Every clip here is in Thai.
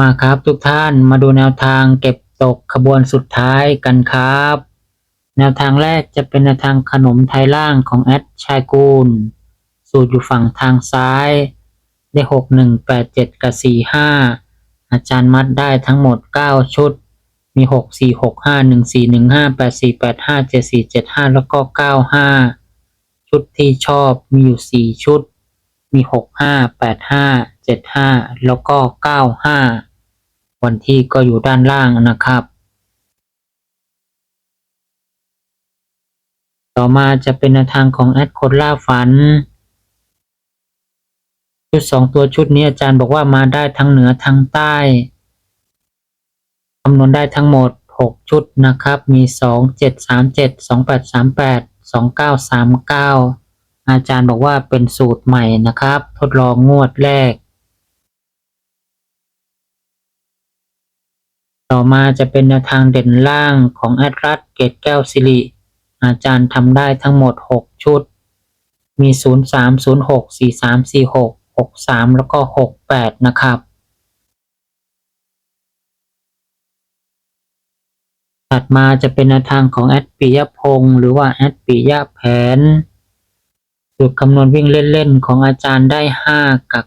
มาครับทุกท่านมาดูแนวทางเก็บตกขบวนสุดท้ายกันครับ แนวทางแรกจะเป็นแนวทางขนมไทยล่างของแอดชายกูล สูตรอยู่ฝั่งทางซ้าย ได้หกหนึ่งแปดเจ็ดกับสี่ห้าอาจารย์มัดได้ทั้งหมดเก้าชุด มีหกสี่หกห้าหนึ่งสี่หนึ่งห้าแปดสี่แปดห้าเจ็ดสี่เจ็ดห้าแล้วก็เก้าห้าชุดที่ชอบมีอยู่สี่ชุด มีหกห้าแปดห้าเจ็ดห้าแล้วก็เก้าห้าวันที่ก็อยู่ด้านล่างนะครับ ต่อมาจะเป็นทางของแอดคนล่าฝัน ชุดสองตัวชุดนี้อาจารย์บอกว่ามาได้ทั้งเหนือทั้งใต้คำนวณได้ทั้งหมดหกชุดนะครับ มีสองเจ็ดสามเจ็ดส อามแปดสองเก้าสามเก้าอาจารย์บอกว่าเป็นสูตรใหม่นะครับ ทดลองงวดแรก ต่อมาจะเป็นแนวทางเด่นล่างของแอดรัสเกตแก้วสิริอาจารย์ทำได้ทั้งหมด 6 ชุด มี 0 3 0 6 4 3 4 6 6 3 แล้วก็ 6 8 นะครับ ถัดมาจะเป็นแนวทางของแอดปิยพงศ์หรือว่าแอดปิยแผน สูตรคำนวณวิ่งเล่นๆของอาจารย์ได้ 5 กับ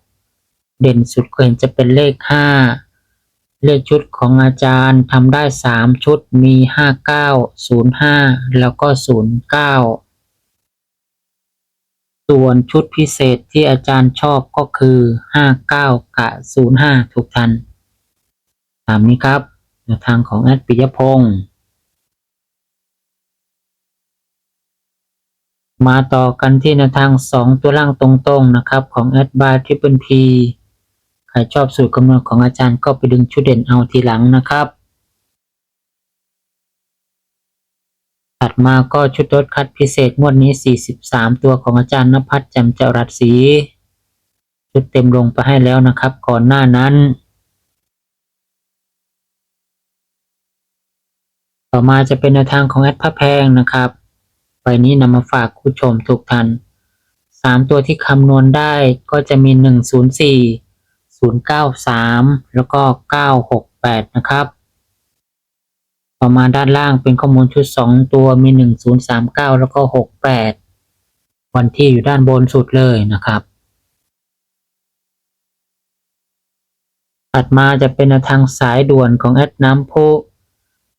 9 เด่นสุดก็เห็นจะเป็นเลข 5 เลขชุดของอาจารย์ทำได้ 3 ชุดมี 59 05 แล้วก็ 09 ส่วนชุดพิเศษที่อาจารย์ชอบก็คือ 59 กับ 05 ทุกท่านตามนี้ครับแนวทางของแอดปิยพงศ์ มาต่อกันที่แนวทาง 2 ตัวล่างตรงๆนะครับ ของแอดบายทริปเปิลพีใครชอบสูตรคำนวณของอาจารย์ก็ไปดึงชุดเด่นเอาทีหลังนะครับ ถัดมาก็ชุดลดคัดพิเศษงวดนี้ 43 ตัวของอาจารย์นภัสจำเจรัสศรีชุดเต็มลงไปให้แล้วนะครับ ก่อนหน้านั้น ต่อมาจะเป็นแนวทางของแอดพระแพงนะครับ นี้นำมาฝากผู้ชมทุกท่าน3ตัวที่คำนวณได้ก็จะมี104 093แล้วก็968นะครับ ต่อมาด้านล่างเป็นข้อมูลชุด2ตัวมี1039แล้วก็68วันที่อยู่ด้านบนสุดเลยนะครับถัดมาจะเป็นทางสายด่วนของแอดน้ำพุ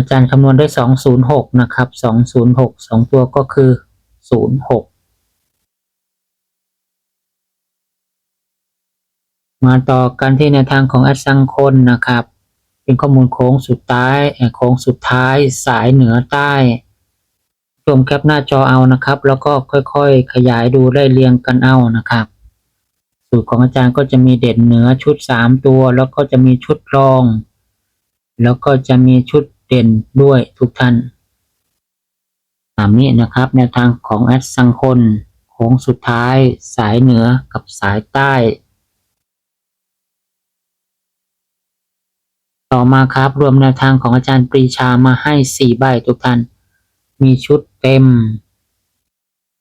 อาจารย์คำนวณได้206นะครับ206 2ตัวก็คือ06มาต่อกันที่แนวทางของอสังคนนะครับ เป็นข้อมูลโค้งสุดท้ายโค้งสุดท้ายสายเหนือใต้ชมแคปหน้าจอเอานะครับ แล้วก็ค่อยๆ ขยายดูไล่เรียงกันเอานะครับ สูตรของอาจารย์ก็จะมีเด่นเหนือชุดสามตัว แล้วก็จะมีชุดรอง แล้วก็จะมีชุด เด่นด้วยทุกท่านตามนี้นะครับ แนวทางของแอดสังคนโค้งสุดท้ายสายเหนือกับสายใต้ ต่อมาครับรวมแนวทางของอาจารย์ปรีชามาให้สี่ใบทุกท่าน มีชุดเต็ม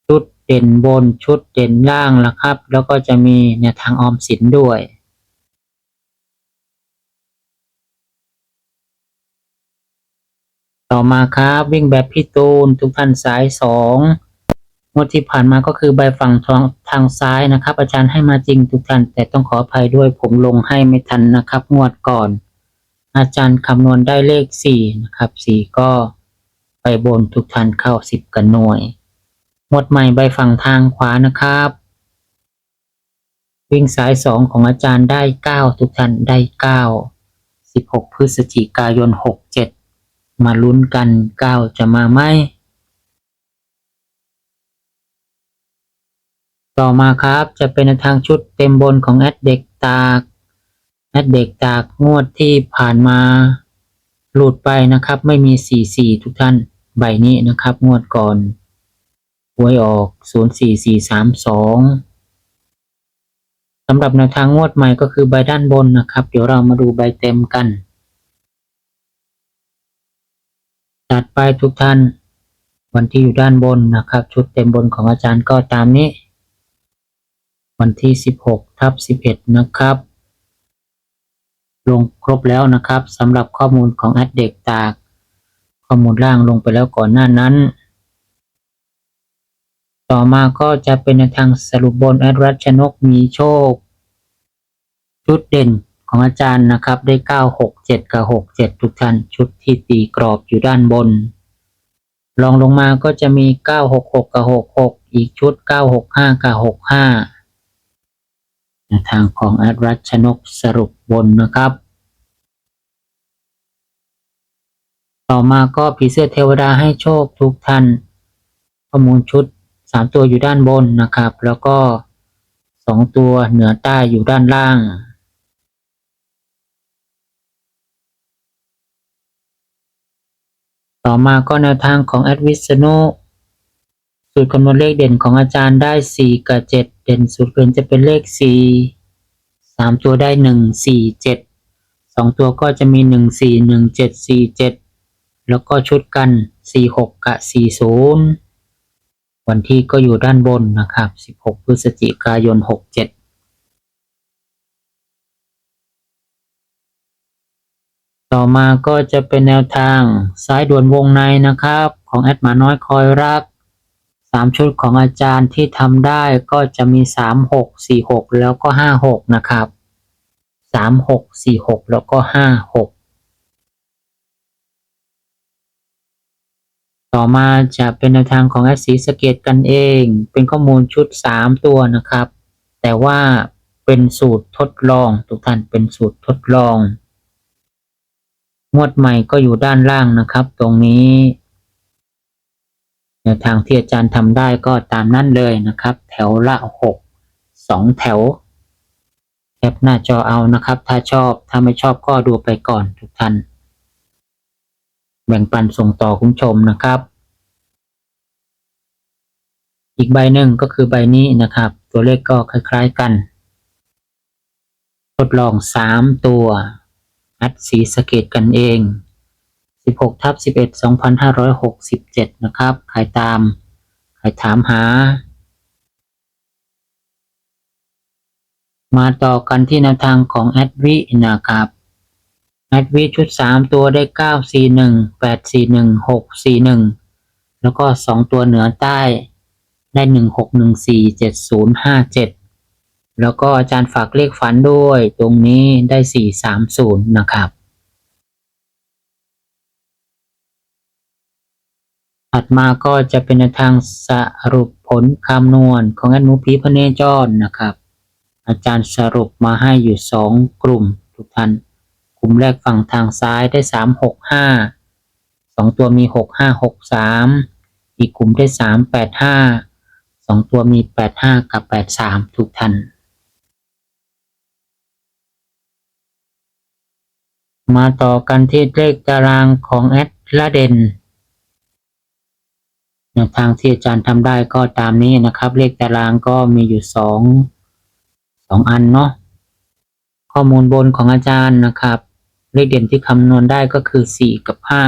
ชุดเด่นบนชุดเด่นล่างแล้วครับ แล้วก็จะมีแนวทางออมสินด้วย ต่อมาครับวิ่งแบบพี่ตูนทุกท่านสายสองงวดที่ผ่านมาก็คือใบฝั่งทางทางซ้ายนะครับ อาจารย์ให้มาจริงทุกท่านแต่ต้องขออภัยด้วยผมลงให้ไม่ทันนะครับ งวดก่อน อาจารย์คำนวณได้เลขสี่นะครับสี่ก็ไปบนทุกท่านเข้าสิบกันหน่วยหมดใหม่ใบฝั่งทางขวานะครับ วิ่งสายสองของอาจารย์ได้เก้าทุกท่านได้เก้าสิบหกพฤศจิกายนหกเจ็ด มาลุ้นกันก้าจะมาไหม ต่อมาครับจะเป็นทางชุดเต็มบนของแอดเด็กตากแอดเด็กตากงวดที่ผ่านมา หลุดไปนะครับ ไม่มีสี่สี่ทุกท่านใบนี้นะครับ งวดก่อนหวยออกศูนย์สี่สี่สามสองสำหรับแนวทางงวดใหม่ก็คือใบด้านบนนะครับ เดี๋ยวเรามาดูใบเต็มกัน ตัดไปทุกท่าน วันที่อยู่ด้านบนนะครับ ชุดเต็มบนของอาจารย์ก็ตามนี้ วันที่ 16ทับ11 นะครับ ลงครบแล้วนะครับสำหรับข้อมูลของแอดเด็กตาก ข้อมูลล่างลงไปแล้วก่อนหน้านั้น ต่อมาก็จะเป็นในทางสรุปบนแอดรัชนกมีโชค ชุดเด่น ของอาจารย์นะครับได้967กับ67ทุกท่านชุดที่ตีกรอบอยู่ด้านบนลองลงมาก็จะมี 966 กับ 66 อีกชุด 965 กับ 65นทางของอดรัชนกสรุปบนนะครับ ต่อมาก็ผีเสื้อเทวดาให้โชคทุกท่านข้อมูลชุด 3 ตัวอยู่ด้านบนนะครับ แล้วก็ 2 ตัวเหนือใต้อยู่ด้านล่าง ต่อมาก็แนวทางของแอดวิษณุสูตรคำนวณเลขเด่นของอาจารย์ได้ 4 กับ 7 เด่นสุดเกินจะเป็นเลข 4 3 ตัวได้ 1 4 7 2 ตัวก็จะมี 1 4 1 7 4 7 แล้วก็ชุดกัน 4 6 กับ 40 วันที่ก็อยู่ด้านบนนะครับ 16 พฤศจิกายน 67 ต่อมาก็จะเป็นแนวทางซ้ายด่วนวงในนะครับ ของแอดหมาน้อยคอยรักสามชุดของอาจารย์ที่ทำได้ก็จะมีสามหกสี่หกแล้วก็ห้าหกนะครับสามหกสี่หกแล้วก็ห้าหกต่อมาจะเป็นแนวทางของแอดสีสะเกตกันเอง เป็นข้อมูลชุดสามตัวนะครับ แต่ว่าเป็นสูตรทดลอง ทุกท่านเป็นสูตรทดลอง งวดใหม่ก็อยู่ด้านล่างนะครับ ตรงนี้แนวทางที่อาจารย์ทำได้ก็ตามนั้นเลยนะครับ แถวละหกสองแถวแคปหน้าจอเอานะครับ ถ้าชอบถ้าไม่ชอบก็ดูไปก่อนทุกท่านแบ่งปันส่งต่อคุณชมนะครับ อีกใบหนึ่งก็คือใบนี้นะครับ ตัวเลขก็คล้าย ๆกัน ทดลองสามตัว อัดสีสเกตกันเอง 16ทับ11 2567 นะครับ ใครตาม ใครถามหา มาต่อกันที่แนวทางของแอดวินะครับแอดวิชุด 3 ตัวได้ 941 841 641 แล้วก็ 2 ตัวเหนือใต้ได้ 1614 7057 แล้วก็อาจารย์ฝากเลขฝันด้วย ตรงนี้ได้ 430 นะครับ ถัดมาก็จะเป็นทางสรุปผลคำนวณของแอดหมูผีพเนจรนะครับ อาจารย์สรุปมาให้อยู่สองกลุ่มทุกท่านกลุ่มแรกฝั่งทางซ้ายได้สามหกห้าสองตัวมีหกห้าหกสามอีกกลุ่มได้สามแปดห้าสองตัวมีแปดห้ากับแปดสามทุกท่าน มาต่อกันที่เลขตารางของแอดละเดนแนวทางที่อาจารย์ทำได้ก็ตามนี้นะครับ เลขตารางก็มีอยู่สองสองอันเนาะข้อมูลบนของอาจารย์นะครับ เลขเด่นที่คำนวณได้ก็คือสี่กับห้า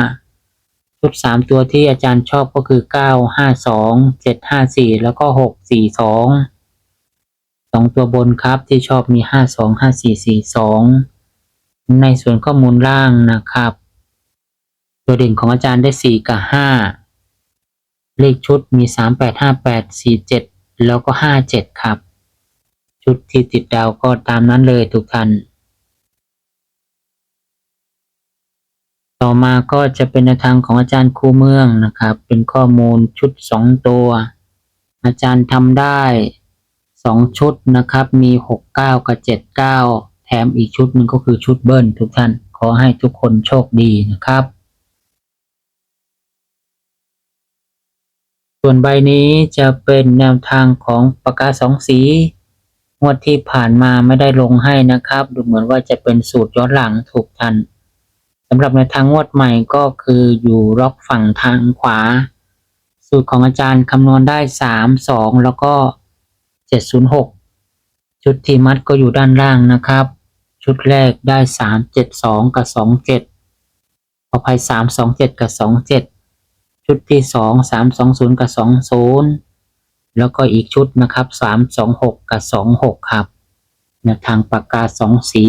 ชุดสามตัวที่อาจารย์ชอบก็คือเก้าห้าสองเจ็ดห้าสี่แล้วก็หกสี่สองสองตัวบนครับที่ชอบมีห้าสองห้าสี่สี่สอง ในส่วนข้อมูลล่างนะครับ ตัวเด่นของอาจารย์ได้สี่กับห้าเลขชุดมีสามแปดห้าแปดสี่เจ็ดแล้วก็ห้าเจ็ดครับ ชุดที่ติดดาวก็ตามนั้นเลยทุกท่าน ต่อมาก็จะเป็นแนวทางของอาจารย์ครูเมืองนะครับ เป็นข้อมูลชุดสองตัว อาจารย์ทำได้สองชุดนะครับ มีหกเก้ากับเจ็ดเก้า ถมอีกชุดหนึ่งก็คือชุดเบิ้ลทุกท่าน ขอให้ทุกคนโชคดีนะครับ ส่วนใบนี้จะเป็นแนวทางของปากกาสองสีงวดที่ผ่านมาไม่ได้ลงให้นะครับ ดูเหมือนว่าจะเป็นสูตรย้อนหลังถูกทันสำหรับในทางงวดใหม่ก็คืออยู่ล็อกฝั่งทางขวา สูตรของอาจารย์คำนวณได้สามสองแล้วก็เจ็ดศูนย์หกชุดที่มัดก็อยู่ด้านล่างนะครับ ชุดแรกได้สามเจ็ดสองกับสองเจ็ดขอภัยสามสองเจ็ดกับสองเจ็ดชุดที่สองสามสองศูนย์กับสองศูนย์แล้วก็อีกชุดนะครับสามสองหกกับสองหกครับแนวทางปากกาสองสี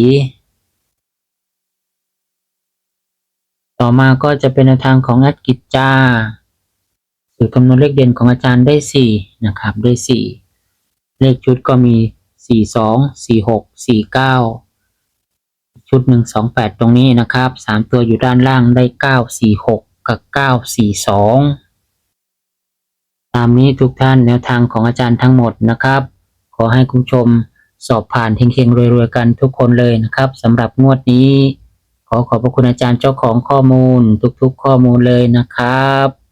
ต่อมาก็จะเป็นแนวทางของแอดกิจจาสูตรคำนวณเลขเด่นของอาจารย์ได้สี่นะครับได้สี่เลขชุดก็มีสี่สองสี่หกสี่เก้า ชุดหนึ่งสองแปดตรงนี้นะครับสามตัวอยู่ด้านล่างได้เก้าสี่หกกับเก้าสี่สองตามนี้ทุกท่านแนวทางของอาจารย์ทั้งหมดนะครับ ขอให้คุณชมสอบผ่านเฮงๆรวยๆกันทุกคนเลยนะครับสำหรับงวดนี้ ขอขอบพระคุณอาจารย์เจ้าของข้อมูลทุกๆข้อมูลเลยนะครับ